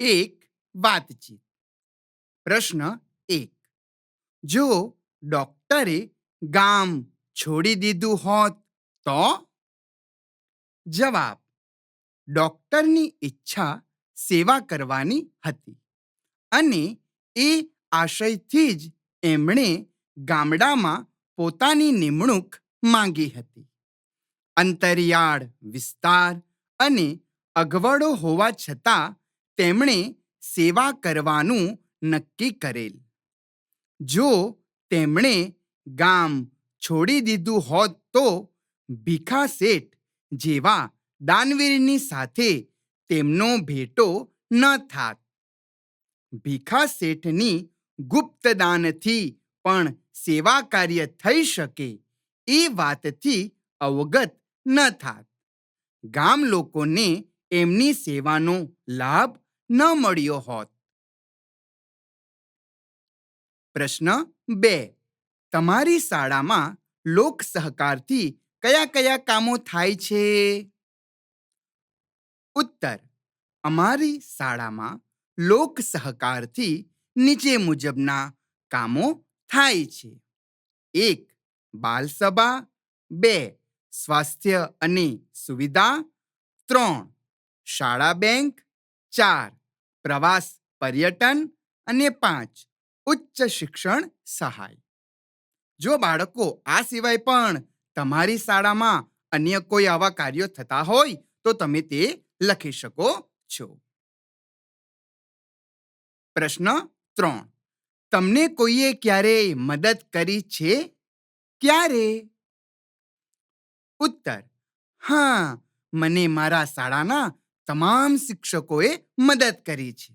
એક વાતચીત. પ્રશ્ન એક. જો ડોક્ટરે ગામ છોડી દીધું હોત તો? જવાબ. ડોક્ટરની ઈચ્છા સેવા કરવાની હતી અને એ આશયથી જ એમણે ગામડામાં પોતાની નિમણૂક માંગી હતી. અંતરિયાળ વિસ્તાર અને અગવડો હોવા છતાં તેમણે સેવા કરવાનું નક્કી કરેલ. જો તેમણે ગામ છોડી દીધું હોત તો ભીખા શેઠ જેવા દાનવીરની સાથે તેમનો ભેટો ન થાત. ભીખા શેઠની ગુપ્તદાનથી પણ સેવા કાર્ય થઈ શકે એ વાતથી અવગત ન થાત. ગામ લોકોને એમની સેવાનો લાભ ન મળ્યો હોત. પ્રશ્ન બે. તમારી શાળામાં લોક સહકારથી કયા કયા કામો થાય છે? ઉત્તર. અમારી શાળામાં લોક સહકારથી નીચે મુજબના કામો થાય છે. એક. બાલસભા. બે. સ્વાસ્થ્ય અને સુવિધા. ત્રણ. શાળા બેંક. ચાર. પ્રવાસ, પર્યટન અને પાંચ, ઉચ્ચ શિક્ષણ સહાય. જો બાળકો આ સિવાય પણ તમારી શાળામાં અન્ય કોઈ આવા કાર્યો થતા હોય, તો તમે તે લખી શકો છો. પ્રશ્ન ત્રણ, તમને કોઈએ ક્યારેય મદદ કરી છે? ક્યારે? ઉત્તર, હા, મને મારા શાળાના તમામ શિક્ષકોએ મદદ કરી છે.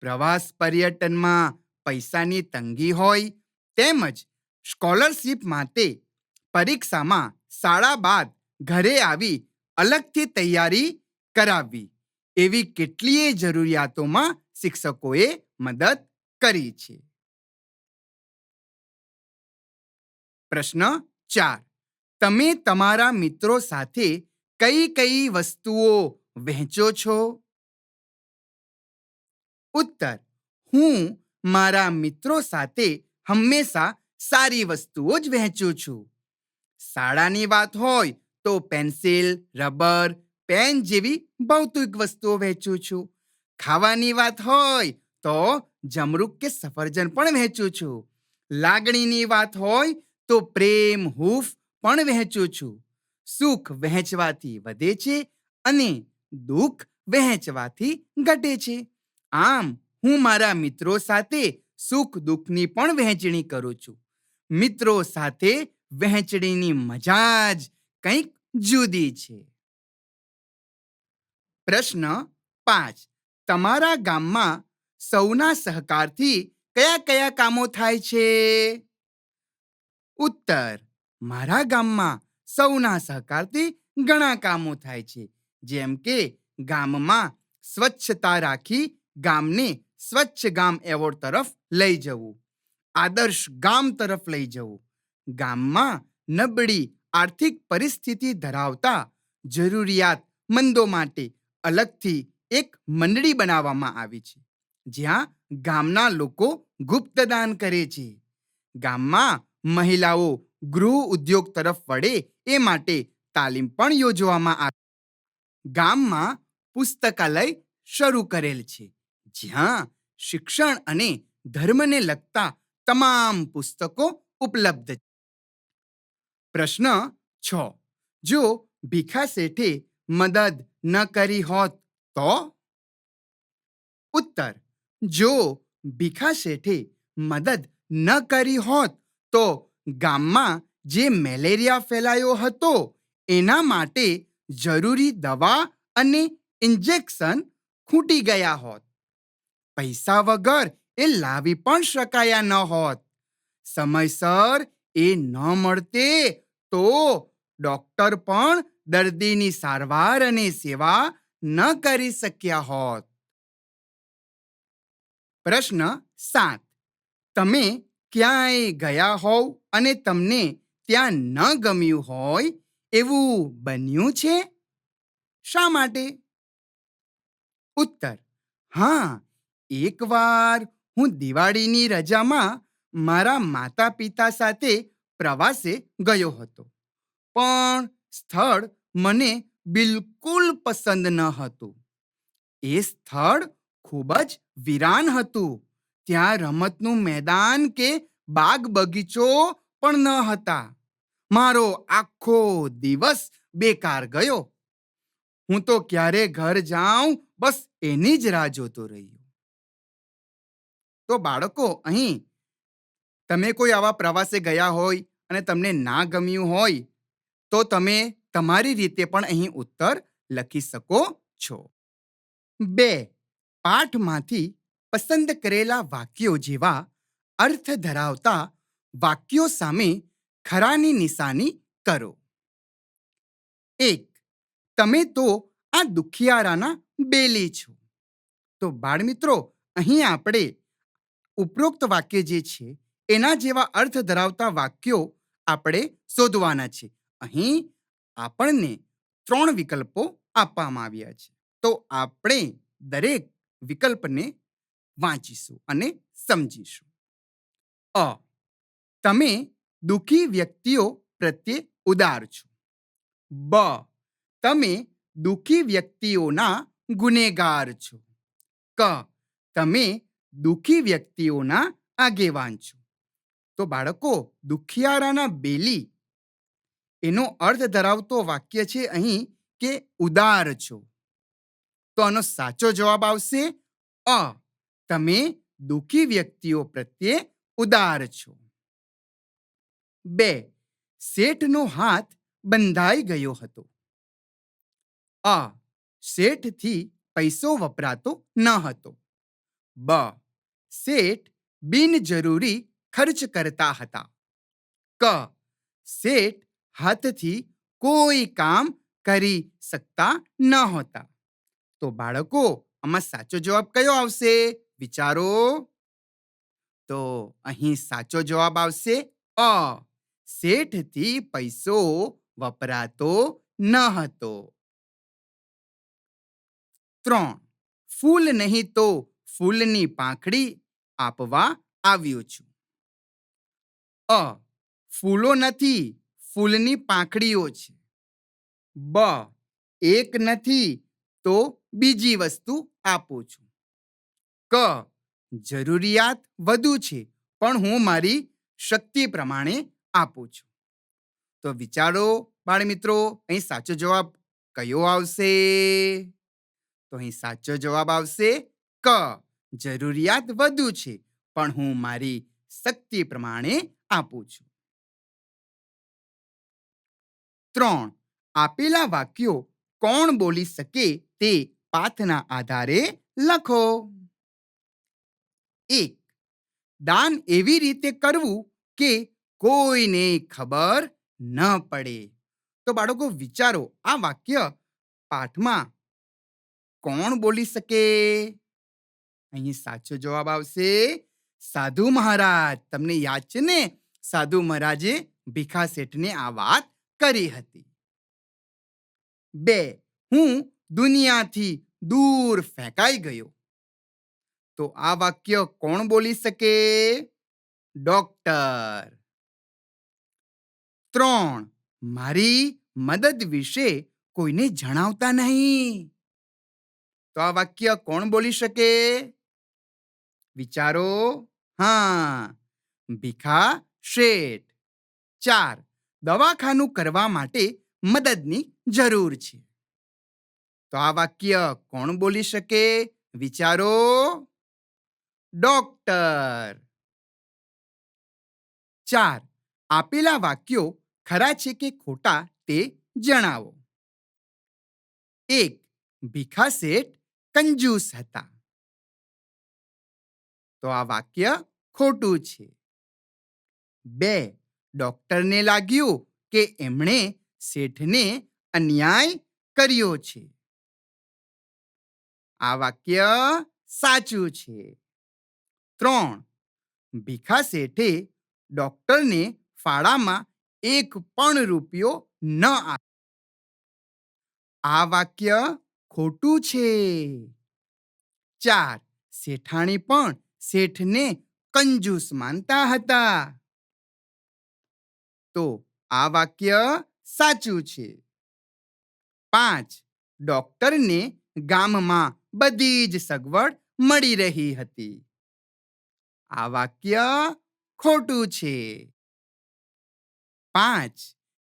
પ્રવાસ પર્યટનમાં પૈસાની તંગી હોય તેમજ સ્કોલરશીપ માટે પરીક્ષામાં શાળા બાદ ઘરે આવી અલગથી તૈયારી કરાવવી, એવી કેટલીય જરૂરિયાતોમાં શિક્ષકોએ મદદ કરી છે. પ્રશ્ન ચાર. તમે તમારા મિત્રો સાથે કઈ કઈ વસ્તુઓ વહેંચો છો? ઉત્તર, હું મારા મિત્રો સાથે હંમેશા સારી વસ્તુઓ જ વહેંચું છું. શાળાની વાત હોય તો પેન્સિલ, રબર, પેન જેવી ભૌતિક વસ્તુઓ વહેંચું છું. ખાવાની વાત હોય તો જમરૂક કે સફરજન પણ વહેંચું છું. લાગણીની વાત હોય તો પ્રેમ, હૂફ પણ વહેંચું છું. સુખ વહેંચવાથી વધે છે અને દુઃખ વહેંચવાથી ઘટે છે. આમ, હું મારા મિત્રો સાથે સુખ દુઃખની પણ વહેંચણી કરું છું. મિત્રો સાથે વહેંચણીની મજા જ કંઈક જુદી છે. પ્રશ્ન પાંચ. તમારા ગામમાં સૌના સહકારથી કયા કયા કામો થાય છે? ઉત્તર. મારા ગામમાં સૌના સહકારથી ઘણા કામો થાય છે. જેમ કે ગામમાં સ્વચ્છતા રાખી ગામને સ્વચ્છ ગામ એવોર્ડ તરફ લઈ જવું, આદર્શ ગામ તરફ લઈ જવું. ગામમાં નબળી આર્થિક પરિસ્થિતિ ધરાવતા જરૂરિયાતમંદો માટે અલગથી એક મંડળી બનાવવામાં આવી છે, જ્યાં ગામના લોકો ગુપ્તદાન કરે છે. ગામમાં મહિલાઓ ગૃહ ઉદ્યોગ તરફ વળે એ માટે તાલીમ પણ યોજવામાં આવે ગામમાં પુસ્તકાલય શરૂ કરેલ છે. જ્યાં શિક્ષણ અને ધર્મને લગતા તમામ પુસ્તકો ઉપલબ્ધ છે. પ્રશ્ન છ. જો ભીખા શેઠે મદદ ન કરી હોત તો? ઉત્તર. જો ભીખા શેઠે મદદ ન કરી હોત તો ગામમાં જે મેલેરિયા ફેલાયો હતો એના માટે જરૂરી દવા અને ઇન્જેક્શન ખૂટી ગયા હોત. પૈસા વગર એ લાવી પણ શકાયા ન હોત. સમયસર એ ન મળતે તો ડોક્ટર પણ દર્દીની સારવાર અને સેવા ન કરી શક્યા હોત. પ્રશ્ન સાત. તમે ક્યાંય ગયા હોવ અને તમને ત્યાં ન ગમ્યું હોય એવું બન્યું છે? શા માટે? ઉત્તર, હા, એકવાર હું દિવાળીની રજામાં મારા માતા પિતા સાથે પ્રવાસે ગયો હતો. પણ સ્થળ મને બિલકુલ પસંદ ન હતું. એ સ્થળ ખૂબ જ વિરાન હતું. ત્યાં રમતનું મેદાન કે બાગ બગીચો પણ ન હતા. મારો આખો દિવસ બેકાર ગયો. હું તો ક્યારે ઘર જાઉં, બસ એની જ રાહ જોતો રહ્યો. તો બાળકો, અહીં તમે કોઈ આવા પ્રવાસે ગયા હોય અને તમને ના ગમ્યું હોય, તો તમે તમારી રીતે પણ અહીં ઉત્તર લખી શકો છો. બે, પાઠમાંથી પસંદ કરેલા વાક્યો જેવા અર્થ ધરાવતા વાક્યો સામે ખરાની નિશાની કરો. એક, તમે તો આ દુખિયારાના બેલી છો. તો બાળમિત્રો, અહીં આપણે ઉપરોક્ત વાક્ય જે છે, એના જેવા અર્થ ધરાવતા વાક્યો આપણે શોધવાના છે. અહીં આપણને ત્રણ વિકલ્પો આપવામાં આવ્યા છે. તો આપણે દરેક વિકલ્પને વાંચીશું અને સમજીશું. અ, તમે દુઃખી વ્યક્તિઓ પ્રત્યે ઉદાર છો. બ. તમે દુઃખી વ્યક્તિઓના ગુનેગાર છો. ક. તમે દુઃખી વ્યક્તિઓના આગેવાન છો. તો બાળકો, દુખિયારાના બેલી, એનો અર્થ ધરાવતો વાક્ય છે અહીં કે ઉદાર છો. તો આનો સાચો જવાબ આવશે અ. તમે દુઃખી વ્યક્તિઓ પ્રત્યે ઉદાર છો. બે, શેઠનો હાથ બંધાઈ ગયો હતો. અ, શેઠથી પૈસો વપરાતો ન હતો. બ, શેઠ બિનજરૂરી ખર્ચ કરતા હતા. ક, શેઠ હાથથી કોઈ કામ કરી શકતા ન હતા. તો બાળકો, આમાં સાચો જવાબ કયો આવશે? વિચારો. તો અહીં સાચો જવાબ આવશે અ. શેઠથી પૈસો વપરાતો ન હતો. ત્રણ, ફૂલ નહીં તો ફૂલની પાંખડી આપવા આવ્યો છું. અ, ફૂલો નથી, ફૂલની પાંખડીઓ છે. બ, એક નથી તો બીજી વસ્તુ આપું છું. ક, જરૂરિયાત વધુ છે, પણ હું મારી શક્તિ પ્રમાણે આપું છું. તો વિચારો બાળમિત્રો અહીં સાચો જવાબ કયો આવશે? તો અહીં સાચો જવાબ આવશે ક. જરૂરિયાત વધુ છે, પણ હું મારી શક્તિ પ્રમાણે આપું છું. ત્રણ. આપેલા વાક્યો કોણ બોલી શકે તે પાથના આધારે લખો. એક. દાન એવી રીતે કરવું કે કોઈને ખબર ન પડે. તો બાળકો વિચારો, આ વાક્ય પાઠમાં કોણ બોલી શકે? અહીં સાચો જવાબ આવશે, સાધુ મહારાજ. તમને યાદ છે ને, સાધુ મહારાજે ભીખા શેઠને આ વાત કરી હતી. બે, હું દુનિયાથી દૂર ફેંકાઈ ગયો. તો આ વાક્ય કોણ બોલી શકે? ડોક્ટર. ત્રણ. મારી મદદ વિશે કોઈને જણાવતા નહીં. તો આ વાક્ય કોણ બોલી શકે? વિચારો. હા. ભીખા શેઠ. ચાર. દવાખાનું કરવા માટે મદદની જરૂર છે. તો આ વાક્ય કોણ બોલી શકે? વિચારો. ડોક્ટર. ચાર. આપેલા વાક્યો ખરા છે કે ખોટા તે જણાવો. એક, ભીખા શેઠ કંજૂસ હતા. તો આ વાક્ય ખોટું છે. બે, ડોક્ટરને લાગ્યું કે એમણે શેઠને અન્યાય કર્યો છે. આ વાક્ય સાચું છે. ત્રણ, ભીખા શેઠે ડોક્ટરને ફાળામાં એક પણ રૂપિયો ન આપ્યો આ વાક્ય ખોટું છે. ચાર, શેઠાણી પણ શેઠને કંજૂસ માનતા હતા. તો આ વાક્ય સાચું છે. પાંચ, ડોક્ટરને ગામમાં બધી જ સગવડ મળી રહી હતી. આ વાક્ય ખોટું છે. પાંચ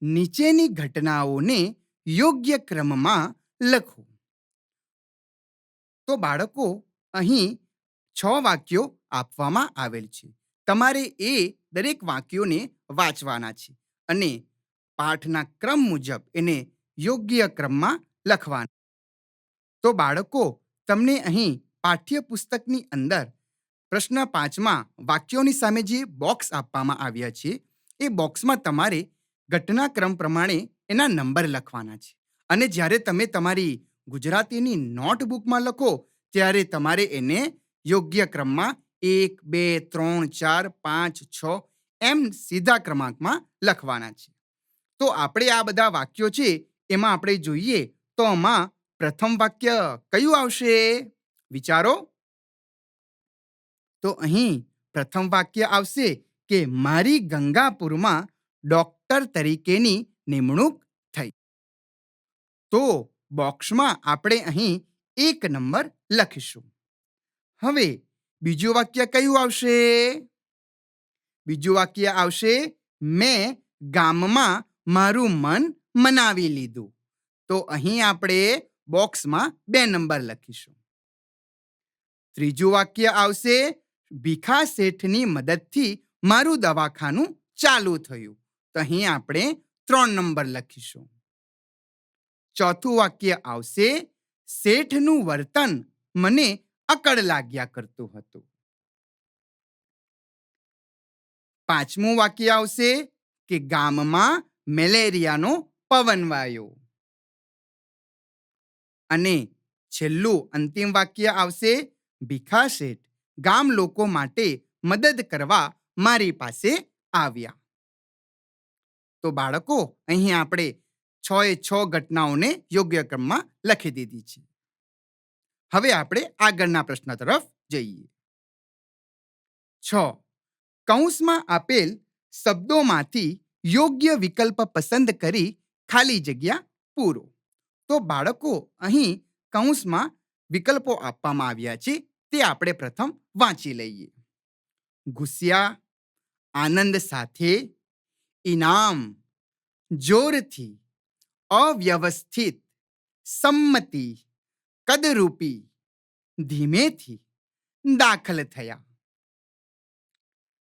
નીચેની ઘટનાઓને યોગ્ય ક્રમમાં લખો. તો બાળકો, અહીં છ વાક્યો આપવામાં આવેલ છે. તમારે એ દરેક વાક્યોને વાંચવાના છે અને પાઠના ક્રમ મુજબ એને યોગ્ય ક્રમમાં લખવાના. તો બાળકો, તમને અહીં પાઠ્યપુસ્તકની અંદર પ્રશ્ન પાંચમાં વાક્યોની સામે જે બોક્સ આપવામાં આવ્યા છે એ બોક્સમાં તમારે ઘટનાક્રમ પ્રમાણે એના નંબર લખવાના છે. અને જ્યારે તમે તમારી ગુજરાતીની નોટબુકમાં લખો, ત્યારે તમારે એને યોગ્ય ક્રમમાં એક, બે, ત્રણ, ચાર, પાંચ, છ એમ સીધા ક્રમાંકમાં લખવાના છે. તો આપણે આ બધા વાક્યો છે, એમાં આપણે જોઈએ તો આમાં પ્રથમ વાક્ય કયું આવશે? વિચારો. તો અહીં પ્રથમ વાક્ય આવશે કે મારી ગંગાપુરમાં ડોક્ટર તરીકેની નિમણૂક થઈ. તો બોક્સમાં આપણે અહીં એક નંબર લખીશું. હવે બીજું વાક્ય કયું આવશે? બીજું વાક્ય આવશે, મેં ગામમાં મારું મન મનાવી લીધું. તો અહીં આપણે બોક્સમાં બે નંબર લખીશું. ત્રીજું વાક્ય આવશે ભીખા શેઠની મદદથી મારું દવાખાનું ચાલુ થયું. તો અહીં આપણે ત્રણ નંબર લખીશું. ચોથું વાક્ય આવશે, શેઠનું વર્તન મને અકળ લાગ્યા કરતું હતું. પાંચમું વાક્ય આવશે, કે ગામમાં મેલેરિયાનો પવન વાયો. અને છેલ્લું અંતિમ વાક્ય આવશે, ભીખા શેઠ, ગામ લોકો માટે મદદ કરવા મારી પાસે આવ્યા. તો બાળકો, અહીં આપણે છ એ છ ઘટનાઓને યોગ્ય ક્રમમાં લખી દીધી છે. હવે આપણે આગળના પ્રશ્ન તરફ જઈએ. છ. કૌંસમાં આપેલ શબ્દોમાંથી યોગ્ય વિકલ્પ પસંદ કરી ખાલી જગ્યા પૂરો. તો બાળકો, અહીં કૌંસમાં વિકલ્પો આપવામાં આવ્યા છે, તે આપણે પ્રથમ વાંચી લઈએ. ગુસ્યા, આનંદ સાથે, ઇનામ, જોરથી, અવ્યવસ્થિત, સંમતિ, કદરૂપી, ધીમેથી દાખલ થયા.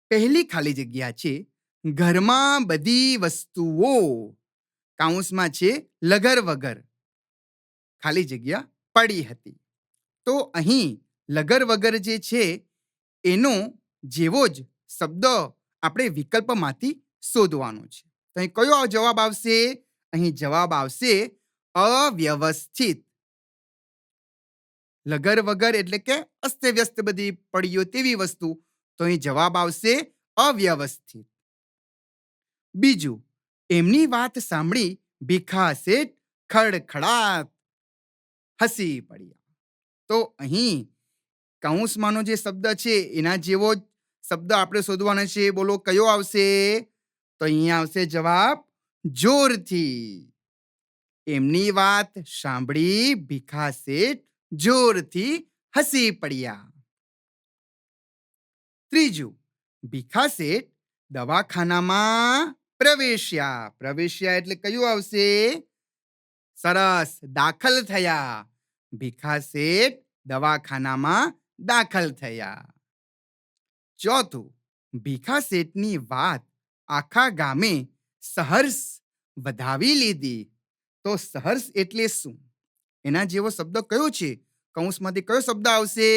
પહેલી ખાલી જગ્યા છે ઘરમાં બધી વસ્તુઓ. કાઉન્સમાં છે લગર વગર. ખાલી જગ્યા પડી હતી. તો અહીં લગર વગર જે છે એનો જેવો જ શબ્દ આપણે વિકલ્પમાંથી શોધવાનો છે. તો અહીં કયો જવાબ આવશે? અહીં જવાબ આવશે અવ્યવસ્થિત. લગર વગર એટલે કે અસ્તવ્યસ્ત બધી પડીઓ તેવી વસ્તુ. તો અહીં જવાબ આવશે અવ્યવસ્થિત. બીજું, એમની વાત સાંભળી ભીખા શેઠ ખડખડાટ હસી પડ્યા. તો અહીં કૌંસમાંનો જે શબ્દ છે, એના જેવો જ શબ્દ આપણે શોધવાનો છે બોલો કયો આવશે તો અહીંયા આવશે જવાબ જોરથી એમની વાત સાંભળી ભીખા શેઠ જોરથી હસી પડ્યા ત્રીજું ભીખા શેઠ દવાખાનામાં પ્રવેશ્યા પ્રવેશ્યા એટલે કયું આવશે સરસ દાખલ થયા ભીખા શેઠ દવાખાનામાં દાખલ થયા ચોથું ભીખા શેઠની વાત આખા ગામે સહર્ષ વધાવી લીધી તો સહર્ષ એટલે શું એના જેવો શબ્દ કયો છે કૌંસમાંથી કયો શબ્દ આવશે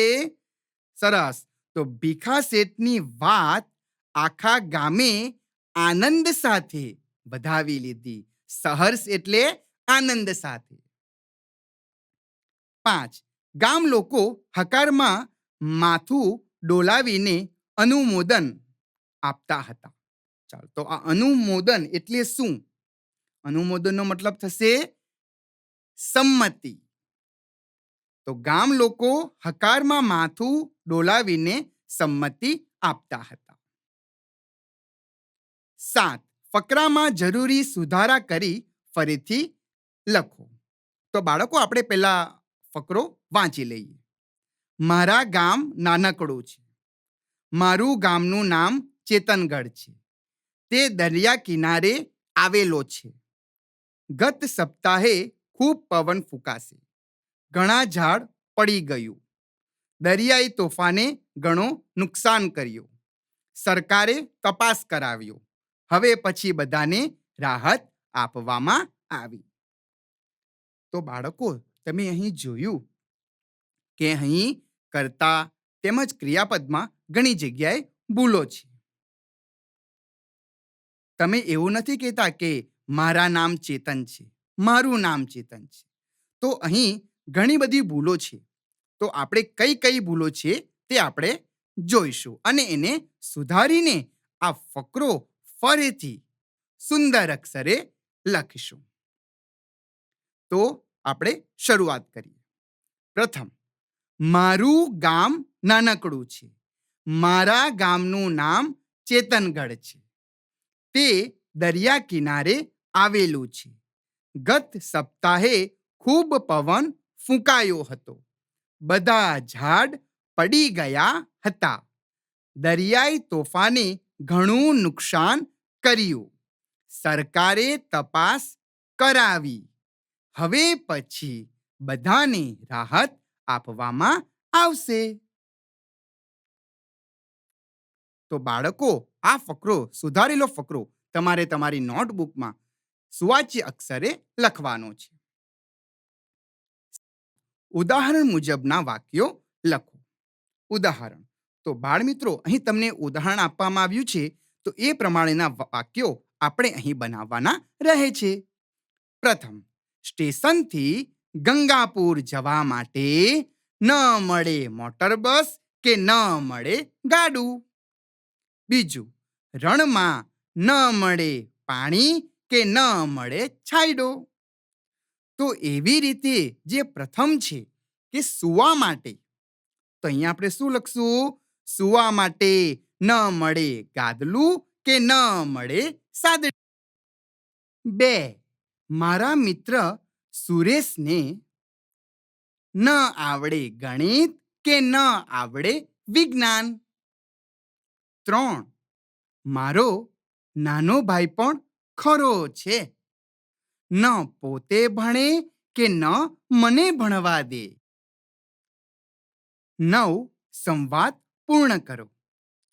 સરસ તો ભીખા શેઠની વાત આખા ગામે આનંદ સાથે વધાવી લીધી સહર્ષ એટલે આનંદ સાથે પાંચ ગામ લોકો હકારમાં માથું ડોલાવીને અનુમોદન આપતા હતા. ચાલો, તો આ અનુમોદન એટલે શું? અનુમોદનનો મતલબ થશે સંમતિ. તો ગામ લોકો હકારમાં માથું ડોલાવીને સંમતિ આપતા હતા. સાત, ફકરામાં જરૂરી સુધારા કરી ફરીથી લખો. તો બાળકો, આપણે પહેલા ફકરો વાંચી લઈએ. મારા ગામ નાનકડું છે. મારું ગામનું નામ ચેતનગઢ છે. તે દરિયા કિનારે આવેલો છે. ગત સપ્તાહે ખૂબ પવન ફૂંકાશે. ઘણા ઝાડ પડી ગયું. દરિયાઈ તોફાને ઘણો નુકસાન કર્યું. સરકારે તપાસ કરાવ્યો. હવે પછી બધાને રાહત આપવામાં આવી. તો બાળકો, તમે અહીં જોયું કે અહીં કરતા તેમજ ક્રિયાપદમાં ઘણી જગ્યાએ ભૂલો છે. તમે એવું નથી કહેતા કે મારા નામ ચેતન છે, મારું નામ ચેતન છે. તો અહીં ઘણી બધી ભૂલો છે. તો આપણે કઈ કઈ ભૂલો છે તે આપણે જોઈશું અને એને સુધારીને આ ફકરો ફરીથી સુંદર અક્ષરે લખીશું. તો આપણે શરૂઆત કરીએ. પ્રથમ મારું ગામ નાનકડું છે. મારા ગામનું નામ ચેતનગઢ છે. તે દરિયા કિનારે આવેલું છે. ગત સપ્તાહે ખૂબ પવન ફૂંકાયો હતો. બધા ઝાડ પડી ગયા હતા. દરિયાઈ તોફાને ઘણું નુકસાન કર્યું. સરકારે તપાસ કરાવી. હવે પછી બધાને રાહત આપવામાં આવશે. તો બાળકો, આ ફકરો સુધારેલો ફકરો. તમારે તમારી નોટબુકમાં સુવાચ્ય અક્ષરે લખવાનો છે. ઉદાહરણ મુજબના વાક્યો લખો. ઉદાહરણ, તો બાળ મિત્રો અહીં તમને ઉદાહરણ આપવામાં આવ્યું છે, તો એ પ્રમાણેના વાક્યો આપણે અહીં બનાવવાના રહે છે. પ્રથમ, સ્ટેશનથી ગંગાપુર જવા માટે ન મળે મોટર બસ કે ન મળે ગાડું. બીજું, રણમાં ન મળે પાણી કે ન મળે છાંયડો. તો એવી રીતે જે પ્રથમ છે કે સુવા માટે. તો અહીંયા આપણે શું લખશું? સુવા માટે ન મળે ગાદલું કે ન મળે સાદડી. બે, મારા મિત્ર સુરેશને ન આવડે ગણિત કે ન આવડે વિજ્ઞાન? ત્રણ. મારો નાનો ભાઈ પણ ખરો છે. ન પોતે ભણે કે ન મને ભણવા દે? નવ. સંવાદ પૂર્ણ કરો.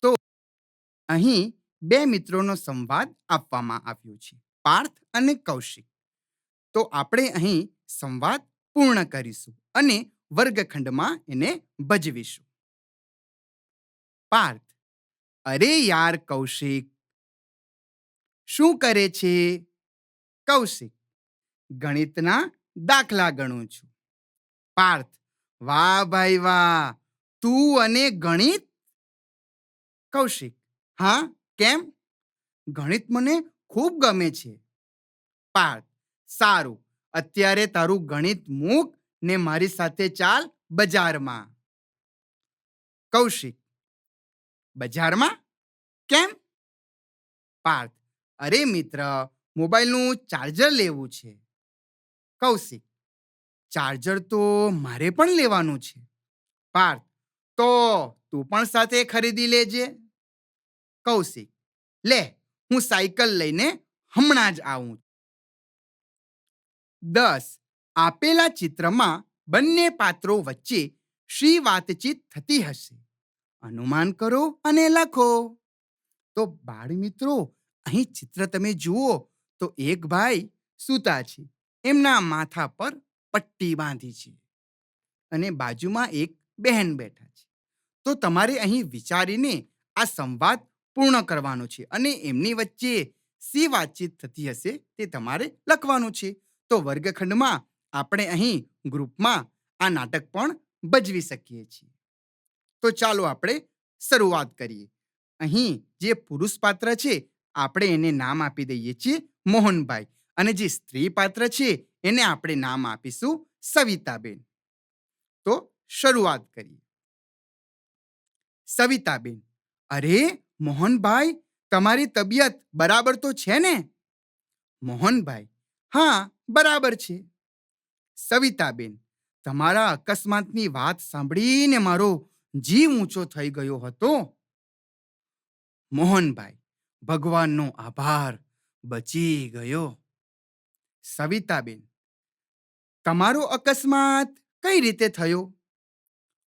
તો અહીં બે મિત્રોનો સંવાદ આપવામાં આવ્યો છે. પાર્થ અને કૌશિક. તો આપણે અહીં સંવાદ પૂર્ણ કરીશું અને વર્ગખંડમાં એને ભજવીશું. પાર્થ, અરે યાર કૌશિક, શું કરે છે? કૌશિક, ગણિતના દાખલા ગણું છું. પાર્થ, વાહ ભાઈ વાહ, તું અને ગણિત? કૌશિક, હા, કેમ? ગણિત મને ખૂબ ગમે છે. પાર્થ સારું. અત્યારે તારું ગણિત મૂક ને મારી સાથે ચાલ બજારમાં. કૌશિક, બજારમાં? કેમ? પાર્થ, અરે મિત્ર, મોબાઈલનું ચાર્જર લેવું છે. કૌશિક, ચાર્જર તો મારે પણ લેવાનું છે. પાર્થ, તો તું પણ સાથે ખરીદી લેજે. કૌશિક, લે, હું સાયકલ લઈને હમણાં જ આવું દસ. આપેલા ચિત્રમાં બંને પાત્રો વચ્ચે શી વાતચીત થતી હશે. અનુમાન કરો અને લખો. તો બાળ મિત્રો અહીં ચિત્ર તમે જુઓ તો એક ભાઈ સૂતા છે. એમના માથા પર પટ્ટી બાંધી છે અને બાજુમાં એક બહેન બેઠા છે. તો તમારે અહીં વિચારીને આ સંવાદ પૂર્ણ કરવાનો છે અને એમની વચ્ચે સી વાતચીત થતી હશે તે તમારે લખવાનું છે. તો વર્ગખંડમાં આપણે અહીં ગ્રુપમાં આ નાટક પણ ભજવી શકીએ છીએ. તો ચાલો આપણે શરૂઆત કરીએ. અહીં જે પુરુષ પાત્ર છે, આપણે એને નામ આપી દઈએ છીએ મોહનભાઈ. અને જે સ્ત્રી પાત્ર છે, એને આપણે નામ આપીશું સવિતાબેન. તો શરૂઆત કરીએ. સવિતાબેન, અરે, મોહનભાઈ, તમારી તબિયત બરાબર તો છે ને? મોહનભાઈ હા, બરાબર છે. સવિતાબેન, તમારા અકસ્માતની વાત સાંભળીને મારો જીવ ઊંચો થઈ ગયો હતો. મોહનભાઈ, ભગવાનનો આભાર બચી ગયો. સવિતાબેન, તમારો અકસ્માત કઈ રીતે થયો?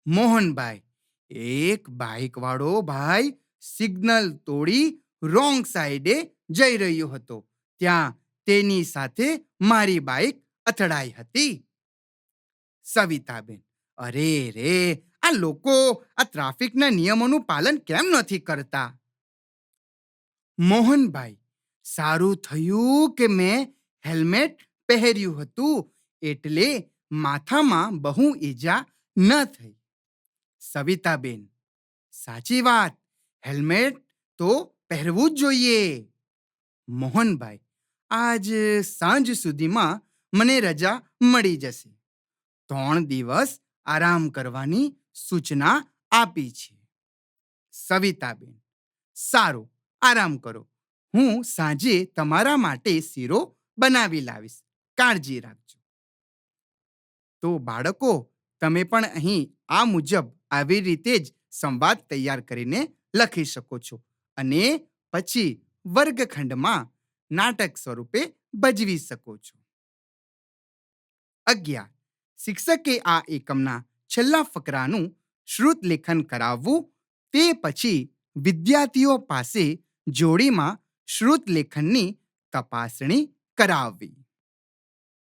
મોહનભાઈ, એક બાઇક વાળો ભાઈ સિગ્નલ તોડી રોંગ સાઈડે જઈ રહ્યો હતો. ત્યાં તેની સાથે મારી બાઇક અથડાઈ હતી. સવિતાબેન, અરે રે, આ લોકો આ ટ્રાફિકના નિયમોનું પાલન કેમ નથી કરતા? મોહનભાઈ, સારું થયું કે મેં હેલ્મેટ પહેર્યું હતું એટલે માથામાં બહુ ઈજા ન થઈ. સવિતાબેન, સાચી વાત, હેલ્મેટ તો પહેરવું જ જોઈએ. મોહનભાઈ આજ સાંજ સુધીમાં મને રજા મળી જશે. ત્રણ દિવસ આરામ કરવાની સૂચના આપી છે. સવિતાબેન, સારું, આરામ કરો. હું સાંજે તમારા માટે શીરો બનાવી લાવીશ. કાળજી રાખજો. તો બાળકો, તમે પણ અહીં આ મુજબ આવી રીતે જ સંવાદ તૈયાર કરીને લખી શકો છો અને પછી વર્ગખંડમાં નાટક સ્વરૂપે ભજવી શકો છો. અગિયાર. શિક્ષકે આ એકમના છેલ્લા ફકરાનું શ્રુત લેખન કરાવવું, તે પછી વિદ્યાર્થીઓ પાસે જોડીમાં શ્રુત લેખનની તપાસણી કરાવવી.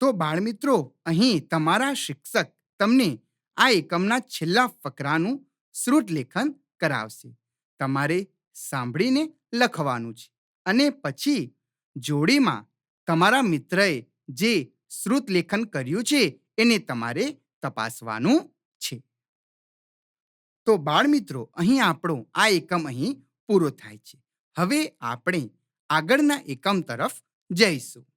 તો બાળમિત્રો, અહીં તમારા શિક્ષક તમને આ એકમના છેલ્લા ફકરાનું શ્રુત લેખન કરાવશે. તમારે સાંભળીને લખવાનું છે અને પછી જોડીમાં તમારા મિત્રએ જે શ્રુત લેખન કર્યું છે, એને તમારે તપાસવાનું છે. તો બાળમિત્રો, અહીં આપણો આ એકમ અહીં પૂરો થાય છે. હવે આપણે આગળના એકમ તરફ જઈશું.